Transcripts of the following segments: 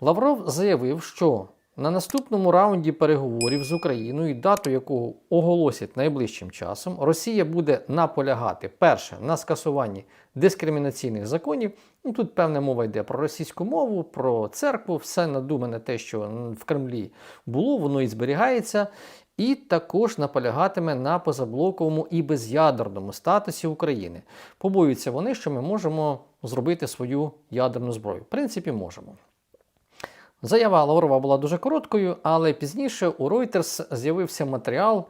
Лавров заявив, що на наступному раунді переговорів з Україною, дату якого оголосять найближчим часом, Росія буде наполягати перше на скасуванні дискримінаційних законів. Ну, тут певна мова йде про російську мову, про церкву, все надумане те, що в Кремлі було, воно і зберігається. І також наполягатиме на позаблоковому і безядерному статусі України. Побоюються вони, що ми можемо зробити свою ядерну зброю. В принципі, можемо. Заява Лаврова була дуже короткою, але пізніше у Reuters з'явився матеріал.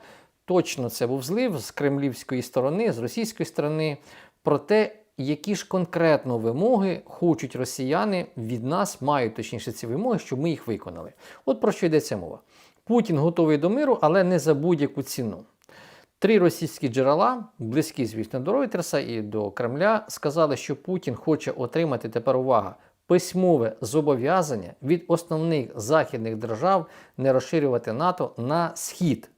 Точно це був злив з кремлівської сторони, з російської сторони, про те, які ж конкретно вимоги хочуть росіяни від нас, мають точніше ці вимоги, щоб ми їх виконали. От про що йдеться мова. Путін готовий до миру, але не за будь-яку ціну. Три російські джерела, близькі, звісно, до Ройтерса і до Кремля, сказали, що Путін хоче отримати тепер увага письмове зобов'язання від основних західних держав не розширювати НАТО на схід.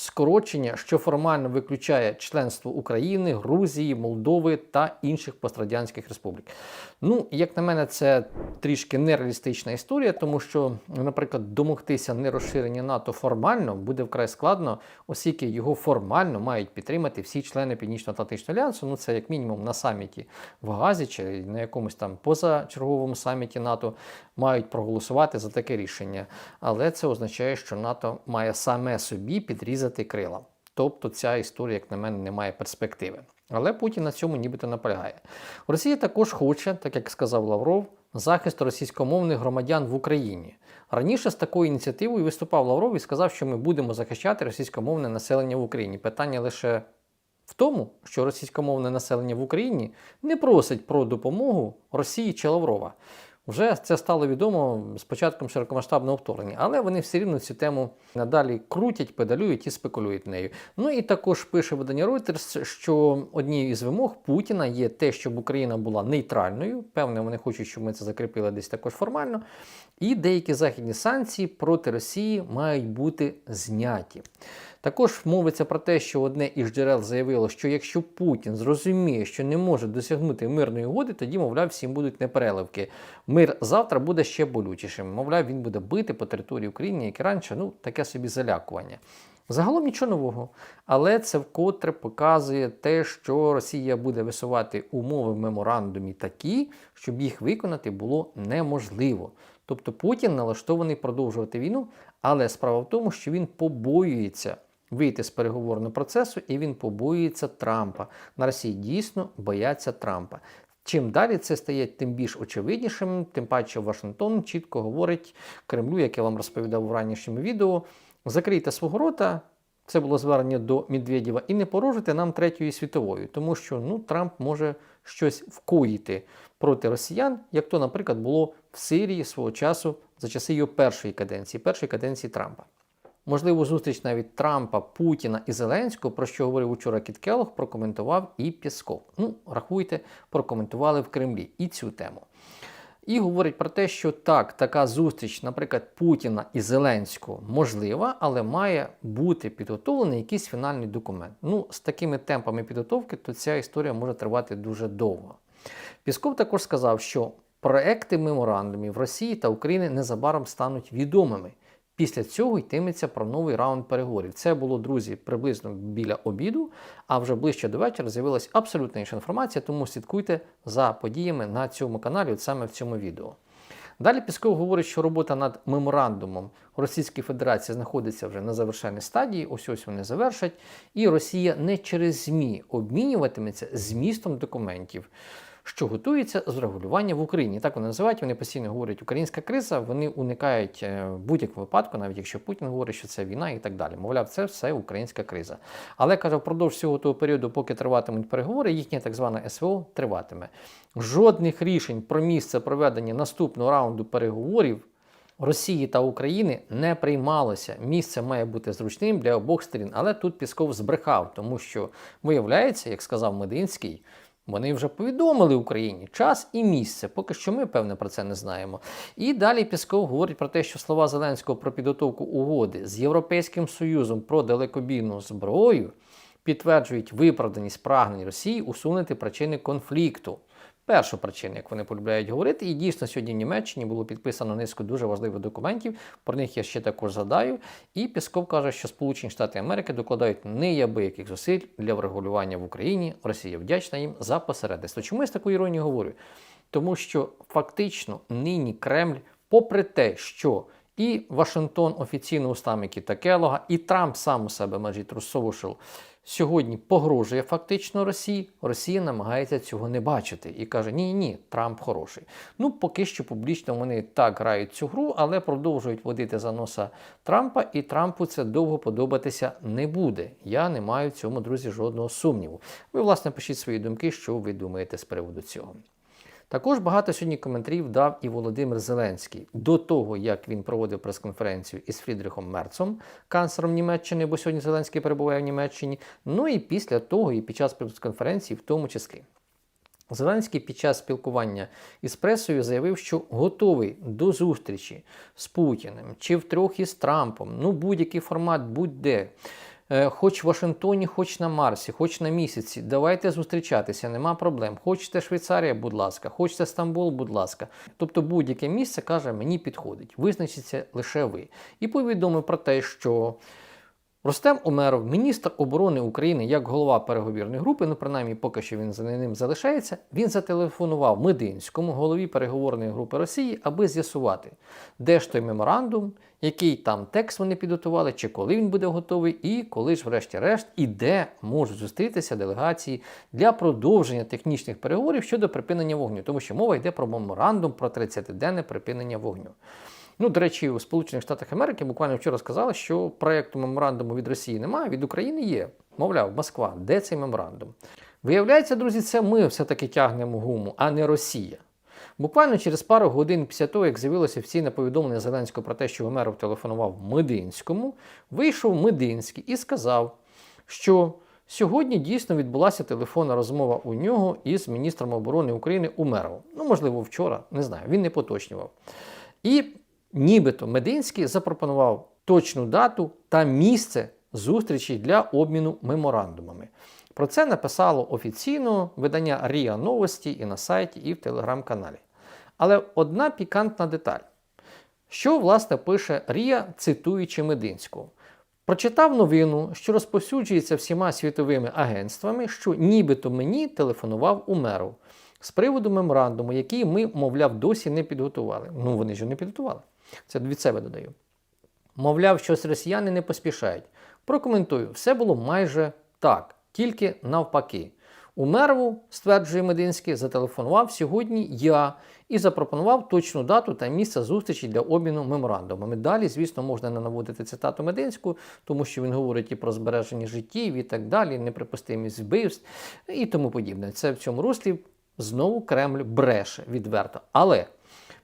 Скорочення, що формально виключає членство України, Грузії, Молдови та інших пострадянських республік. Ну, як на мене, це трішки нереалістична історія, тому що, наприклад, домогтися нерозширення НАТО формально буде вкрай складно, оскільки його формально мають підтримати всі члени Північно-Атлантичного альянсу. Ну, це як мінімум на саміті в Газі чи на якомусь там позачерговому саміті НАТО мають проголосувати за таке рішення. Але це означає, що НАТО має саме собі підрізати крила. Тобто ця історія, як на мене, не має перспективи. Але Путін на цьому нібито наполягає. Росія також хоче, так як сказав Лавров, захисту російськомовних громадян в Україні. Раніше з такою ініціативою виступав Лавров і сказав, що ми будемо захищати російськомовне населення в Україні. Питання лише в тому, що російськомовне населення в Україні не просить про допомогу Росії чи Лаврова. Вже це стало відомо з початком широкомасштабного вторгнення, але вони все рівно цю тему надалі крутять, педалюють і спекулюють нею. Ну і також пише видання Reuters, що однією із вимог Путіна є те, щоб Україна була нейтральною. Певне, вони хочуть, щоб ми це закріпили десь також формально. І деякі західні санкції проти Росії мають бути зняті. Також мовиться про те, що одне із джерел заявило, що якщо Путін зрозуміє, що не може досягнути мирної угоди, тоді, мовляв, всім будуть непереливки. Мир завтра буде ще болючішим. Мовляв, він буде бити по території України, як і раніше, ну таке собі залякування. Загалом нічого нового, але це вкотре показує те, що Росія буде висувати умови в меморандумі такі, щоб їх виконати було неможливо. Тобто Путін налаштований продовжувати війну, але справа в тому, що він побоюється вийти з переговорного процесу і він побоюється Трампа. На Росії дійсно бояться Трампа. Чим далі це стає тим більш очевиднішим, тим паче Вашингтон чітко говорить Кремлю, як я вам розповідав у ранішньому відео, закрийте свого рота. Це було звернення до Медведєва, і не порожуйте нам третьої світової, тому що ну, Трамп може щось вкоїти проти росіян, як то, наприклад, було в Сирії свого часу за часи його першої каденції, першої каденції Трампа. Можливо, зустріч навіть Трампа, Путіна і Зеленського, про що говорив учора Кіт Келлог, прокоментував і Пісков. Ну, рахуйте, прокоментували в Кремлі і цю тему. І говорить про те, що так, така зустріч, наприклад, Путіна і Зеленського можлива, але має бути підготовлений якийсь фінальний документ. Ну, з такими темпами підготовки, то ця історія може тривати дуже довго. Пісков також сказав, що проекти меморандумів Росії та України незабаром стануть відомими. Після цього йтиметься про новий раунд переговорів. Це було, друзі, приблизно біля обіду, а вже ближче до вечора з'явилася абсолютно інша інформація, тому слідкуйте за подіями на цьому каналі, от саме в цьому відео. Далі Пісков говорить, що робота над меморандумом Російської Федерації знаходиться вже на завершальній стадії, ось ось вони завершать, і Росія не через ЗМІ обмінюватиметься змістом документів що готується з регулювання в Україні. Так вони називають, вони постійно говорять українська криза, вони уникають е, в будь-якому випадку, навіть якщо Путін говорить, що це війна і так далі. Мовляв, це все українська криза. Але каже, впродовж всього того періоду, поки триватимуть переговори, їхнє так зване СВО триватиме. Жодних рішень про місце проведення наступного раунду переговорів. Росії та України не приймалося. Місце має бути зручним для обох сторін, але тут Пісков збрехав, тому що виявляється, як сказав Мединський, вони вже повідомили Україні час і місце. Поки що ми, певне, про це не знаємо. І далі Пісков говорить про те, що слова Зеленського про підготовку угоди з Європейським Союзом про далекобійну зброю підтверджують виправданість прагнень Росії усунути причини конфлікту. Перша причина, як вони полюбляють говорити. І дійсно сьогодні в Німеччині було підписано низку дуже важливих документів. Про них я ще також згадаю. І Пісков каже, що Сполучені Штати Америки докладають неябияких зусиль для врегулювання в Україні. Росія вдячна їм за посередництво. Чому я з такою іронією говорю? Тому що фактично нині Кремль, попри те, що і Вашингтон офіційно устами Кіта Келога, і Трамп сам у себе межі Social сьогодні погрожує фактично Росії. Росія намагається цього не бачити і каже: Ні, ні, Трамп хороший. Ну, поки що публічно вони так грають цю гру, але продовжують водити за носа Трампа, і Трампу це довго подобатися не буде. Я не маю в цьому, друзі, жодного сумніву. Ви, власне, пишіть свої думки, що ви думаєте з приводу цього. Також багато сьогодні коментарів дав і Володимир Зеленський до того, як він проводив прес-конференцію із Фрідрихом Мерцом, канцлером Німеччини, бо сьогодні Зеленський перебуває в Німеччині. Ну і після того, і під час прес-конференції, в тому числі. Зеленський під час спілкування із пресою заявив, що готовий до зустрічі з Путіним чи втрьох із Трампом, ну будь-який формат, будь-де. Е, Хоч в Вашингтоні, хоч на Марсі, хоч на місяці, давайте зустрічатися, нема проблем. Хочете Швейцарія, будь ласка, хочете Стамбул, будь ласка. Тобто будь-яке місце каже, мені підходить. Визначиться лише ви. І повідомив про те, що Ростем Умеров, міністр оборони України, як голова переговірної групи, ну принаймні поки що він за ним залишається. Він зателефонував Мединському, голові переговорної групи Росії, аби з'ясувати, де ж той меморандум, який там текст вони підготували, чи коли він буде готовий, і коли ж, врешті-решт, і де можуть зустрітися делегації для продовження технічних переговорів щодо припинення вогню, тому що мова йде про меморандум про 30-денне припинення вогню. Ну, до речі, у Сполучених Штатах Америки буквально вчора сказали, що проєкту меморандуму від Росії немає, від України є. Мовляв, Москва, де цей меморандум? Виявляється, друзі, це ми все-таки тягнемо гуму, а не Росія. Буквально через пару годин після того, як з'явилося офіційне повідомлення Зеленського про те, що Гомеров телефонував Мединському, вийшов Мединський і сказав, що сьогодні дійсно відбулася телефонна розмова у нього із міністром оборони України Умеровим. Ну, можливо, вчора, не знаю, він не поточнював. І нібито Мединський запропонував точну дату та місце зустрічі для обміну меморандумами. Про це написало офіційно видання Ріа Новості і на сайті, і в телеграм-каналі. Але одна пікантна деталь. Що, власне, пише Рія, цитуючи Мединського? Прочитав новину, що розповсюджується всіма світовими агентствами, що нібито мені телефонував Умеров з приводу меморандуму, який ми, мовляв, досі не підготували. Ну, вони ж не підготували. Це від себе додаю. Мовляв, щось росіяни не поспішають. Прокоментую, все було майже так, тільки навпаки. Умерову, стверджує Мединський, зателефонував сьогодні я і запропонував точну дату та місце зустрічі для обміну меморандумами. Далі, звісно, можна не наводити цитату Мединську, тому що він говорить і про збереження життів і так далі, неприпустимість вбивств і тому подібне. Це в цьому руслі знову Кремль бреше відверто. Але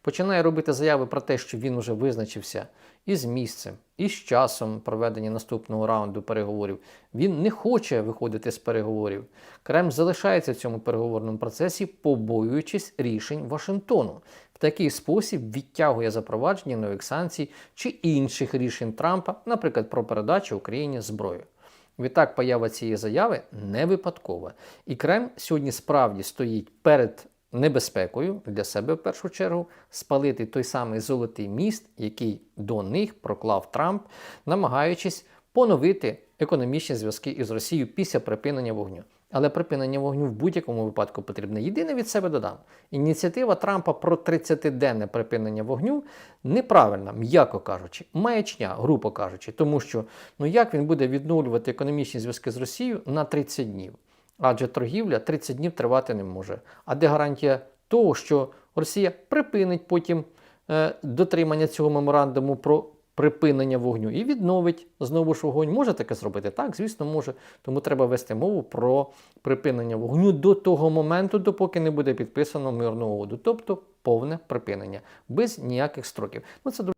починає робити заяви про те, що він вже визначився із місцем, і з часом проведення наступного раунду переговорів. Він не хоче виходити з переговорів. Кремль залишається в цьому переговорному процесі, побоюючись рішень Вашингтону. В такий спосіб відтягує запровадження нових санкцій чи інших рішень Трампа, наприклад, про передачу Україні зброї. Відтак, поява цієї заяви не випадкова. І Кремль сьогодні справді стоїть перед небезпекою для себе в першу чергу спалити той самий золотий міст, який до них проклав Трамп, намагаючись поновити економічні зв'язки із Росією після припинення вогню. Але припинення вогню в будь-якому випадку потрібне. Єдине від себе додам. Ініціатива Трампа про 30-денне припинення вогню неправильна, м'яко кажучи, маячня, грубо кажучи, тому що ну як він буде відновлювати економічні зв'язки з Росією на 30 днів? Адже торгівля 30 днів тривати не може. А де гарантія того, що Росія припинить потім е, дотримання цього меморандуму про припинення вогню і відновить знову ж вогонь? Може таке зробити? Так, звісно, може. Тому треба вести мову про припинення вогню до того моменту, допоки не буде підписано мирну угоду, тобто повне припинення, без ніяких строків. Ну, це